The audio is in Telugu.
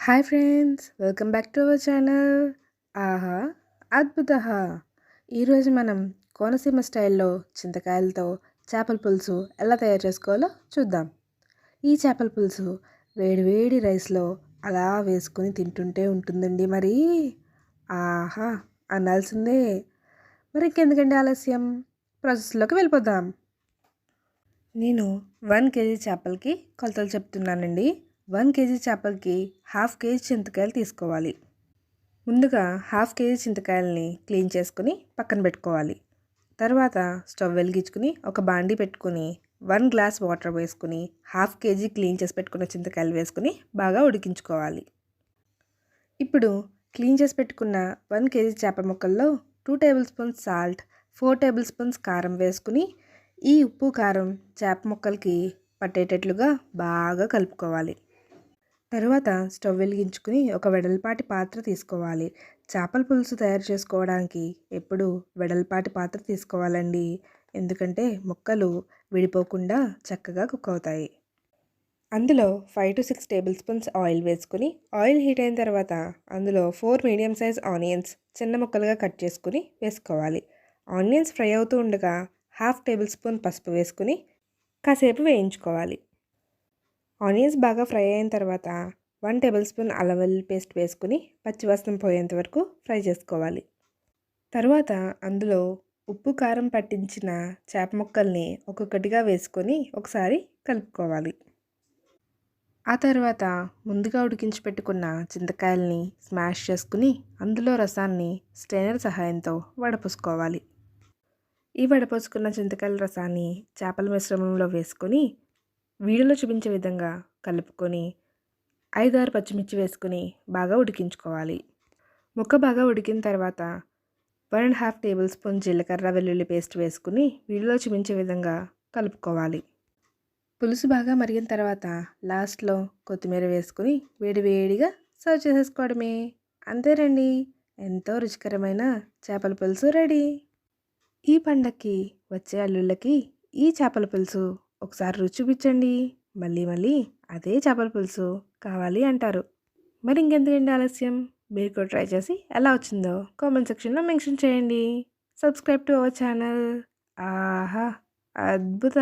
Hi friends welcome back to our channel. ఆహా అద్భుత ఈరోజు మనం కోనసీమ స్టైల్లో చింతకాయలతో చేపల పులుసు ఎలా తయారు చేసుకోవాలో చూద్దాం. ఈ చేపల పులుసు వేడివేడి రైస్లో అలా వేసుకొని తింటుంటే ఉంటుందండి మరి. ఆహా అనాల్సిందే. మరి ఇంకెందుకండి ఆలస్యం? ప్రాసెస్లోకి వెళ్ళిపోదాం. నేను వన్ కేజీ చేపలకి కొలతలు చెప్తున్నానండి. వన్ కేజీ చేపలకి హాఫ్ కేజీ చింతకాయలు తీసుకోవాలి. ముందుగా హాఫ్ కేజీ చింతకాయలని క్లీన్ చేసుకుని పక్కన పెట్టుకోవాలి. తర్వాత స్టవ్ వెలిగించుకుని ఒక బాండీ పెట్టుకుని వన్ గ్లాస్ వాటర్ వేసుకుని హాఫ్ కేజీ క్లీన్ చేసి పెట్టుకున్న చింతకాయలు వేసుకుని బాగా ఉడికించుకోవాలి. ఇప్పుడు క్లీన్ చేసి పెట్టుకున్న వన్ కేజీ చేప ముక్కల్లో two tablespoons salt four tablespoons కారం వేసుకుని ఈ ఉప్పు కారం చేప ముక్కలకి పట్టేటట్లుగా బాగా కలుపుకోవాలి. తరువాత స్టవ్ వెలిగించుకుని ఒక వెడల్పాటి పాత్ర తీసుకోవాలి. చేపల పులుసు తయారు చేసుకోవడానికి ఎప్పుడు వెడల్పాటి పాత్ర తీసుకోవాలండి. ఎందుకంటే ముక్కలు విడిపోకుండా చక్కగా కుక్ అవుతాయి. అందులో five to six tablespoons oil వేసుకుని ఆయిల్ హీట్ అయిన తర్వాత అందులో ఫోర్ మీడియం సైజ్ ఆనియన్స్ చిన్న ముక్కలుగా కట్ చేసుకుని వేసుకోవాలి. ఆనియన్స్ ఫ్రై అవుతూ ఉండగా హాఫ్ టేబుల్ స్పూన్ పసుపు వేసుకుని కాసేపు వేయించుకోవాలి. ఆనియన్స్ బాగా ఫ్రై అయిన తర్వాత వన్ టేబుల్ స్పూన్ అల్లం పేస్ట్ వేసుకుని పచ్చివాసన పోయేంత వరకు ఫ్రై చేసుకోవాలి. తర్వాత అందులో ఉప్పు కారం పట్టించిన చేప ముక్కల్ని ఒక్కొక్కటిగా వేసుకొని ఒకసారి కలుపుకోవాలి. ఆ తర్వాత ముందుగా ఉడికించి పెట్టుకున్న చింతకాయల్ని స్మాష్ చేసుకుని అందులో రసాన్ని స్టెయినర్ సహాయంతో వడపోసుకోవాలి. ఈ వడపోసుకున్న చింతకాయల రసాన్ని చేపల మిశ్రమంలో వేసుకొని వీడియోలో చూపించే విధంగా కలుపుకొని ఐదారు పచ్చిమిర్చి వేసుకుని బాగా ఉడికించుకోవాలి. ముక్క బాగా ఉడికిన తర్వాత one and half tablespoon జీలకర్ర వెల్లుల్లి పేస్ట్ వేసుకుని వీడియోలో చూపించే విధంగా కలుపుకోవాలి. పులుసు బాగా మరిగిన తర్వాత లాస్ట్లో కొత్తిమీర వేసుకుని వేడి వేడిగా సర్వ్ చేసేసుకోవడమే. అంతేనండి ఎంతో రుచికరమైన చేపల పులుసు రెడీ. ఈ పండక్కి వచ్చే అల్లుళ్ళకి ఈ చేపల పులుసు ఒకసారి రుచిపించండి మళ్ళీ మళ్ళీ అదే చేపల పులుసు కావాలి అంటారు. మరి ఇంకెందుకండి ఆలస్యం? మీరు కూడా ట్రై చేసి ఎలా వచ్చిందో కామెంట్ సెక్షన్లో మెన్షన్ చేయండి. Subscribe to our channel. ఆహా! అద్భుత